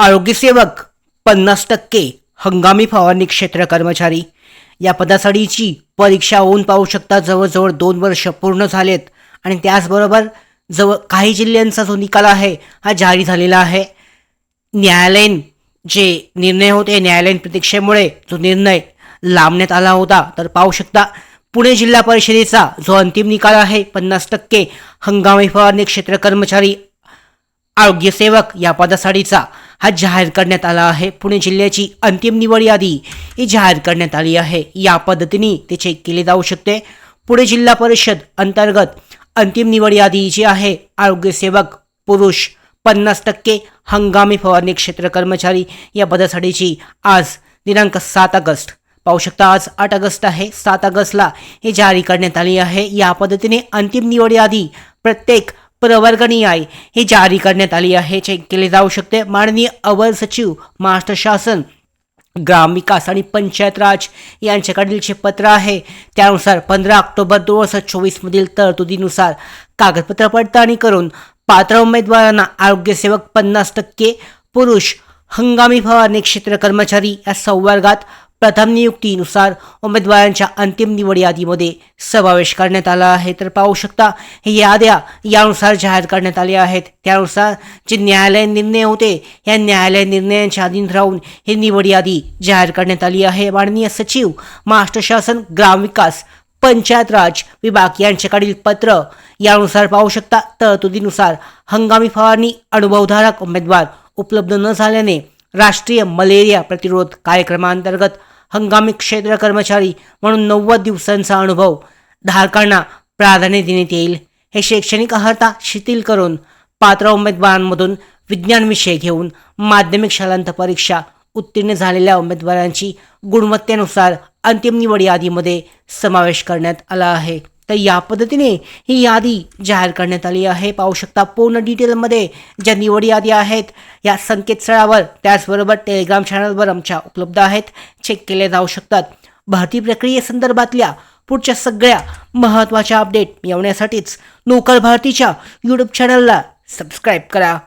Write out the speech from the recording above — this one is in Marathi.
आरोग्यसेवक पन्नास टक्के हंगामी फवारणी क्षेत्र कर्मचारी. या पदासाठीची परीक्षा होऊन पाहू शकता जवळजवळ दोन वर्ष पूर्ण झालेत आणि त्याचबरोबर जवळ काही जिल्ह्यांचा जो निकाल आहे हा जारी झालेला आहे. न्यायालयीन जे निर्णय होते न्यायालयीन प्रतीक्षेमुळे जो निर्णय लांबण्यात आला होता तर पाहू शकता पुणे जिल्हा परिषदेचा जो अंतिम निकाल आहे पन्नास टक्के हंगामी फवारणी क्षेत्र कर्मचारी आरोग्यसेवक या पदासाठीचा हा जाहीर करण्यात आला आहे. पुणे जिल्ह्याची अंतिम निवड यादी ही जाहीर करण्यात आली आहे. या पद्धतीने ते चेक केले जाऊ शकते. पुणे जिल्हा परिषद अंतर्गत अंतिम निवड यादी जी आहे आरोग्यसेवक पुरुष पन्नास टक्के हंगामी फवारणी क्षेत्र कर्मचारी या पदासाठीची आज दिनांक सात ऑगस्ट. पाहू शकता आज आठ ऑगस्ट आहे. सात ऑगस्टला हे जारी करण्यात आली आहे. या पद्धतीने अंतिम निवड यादी प्रत्येक प्रवर्गनीय हे जारी करण्यात आली आहे. चेक केले जाऊ शकते. माननीय अवर सचिव महाराष्ट्र शासन ग्रामविकास आणि पंचायत राज यांच्याकडील जे पत्र आहे त्यानुसार पंधरा ऑक्टोबर दोन हजार चोवीसमधील तरतुदीनुसार कागदपत्र पडताळणी करून पात्र उमेदवारांना आरोग्यसेवक पन्नास टक्के पुरुष हंगामी फवारणी क्षेत्र कर्मचारी या संवर्गात प्रथम नियुक्तीनुसार उमेदवारांच्या अंतिम निवड यादीमध्ये समावेश करण्यात आला आहे. तर पाहू शकता हे याद्या यानुसार जाहीर करण्यात आल्या आहेत. त्यानुसार जे न्यायालय निर्णय होते या न्यायालय निर्णयांच्या अधीन राहून ही निवड यादी जाहीर करण्यात आली आहे. माननीय सचिव महाराष्ट्र शासन ग्रामविकास पंचायत राज विभाग यांच्याकडील पत्र यानुसार पाहू शकता तरतुदीनुसार हंगामी फवारणी अनुभवधारक उमेदवार उपलब्ध न झाल्याने राष्ट्रीय मलेरिया प्रतिरोध कार्यक्रमांतर्गत हंगामी क्षेत्र कर्मचारी म्हणून नव्वद दिवसांचा अनुभव. धारकांना प्राधान्य देण्यात येईल. हे शैक्षणिक अर्हता शिथिल करून पात्र उमेदवारांमधून विज्ञान विषय घेऊन माध्यमिक शालांत परीक्षा उत्तीर्ण झालेल्या उमेदवारांची गुणवत्तेनुसार अंतिम निवड यादीमध्ये समावेश करण्यात आला आहे. तर या पद्धतीने ही यादी जाहीर करण्यात आली आहे. पाहू शकता पूर्ण डिटेलमध्ये ज्या निवड यादी आहेत या संकेतस्थळावर त्याचबरोबर टेलिग्राम चॅनलवर आमच्या उपलब्ध आहेत. चेक केले जाऊ शकतात. भरती प्रक्रियेसंदर्भातल्या पुढच्या सगळ्या महत्त्वाच्या अपडेट मिळवण्यासाठीच नोकर भारतीच्या यूट्यूब चॅनलला सबस्क्राईब करा.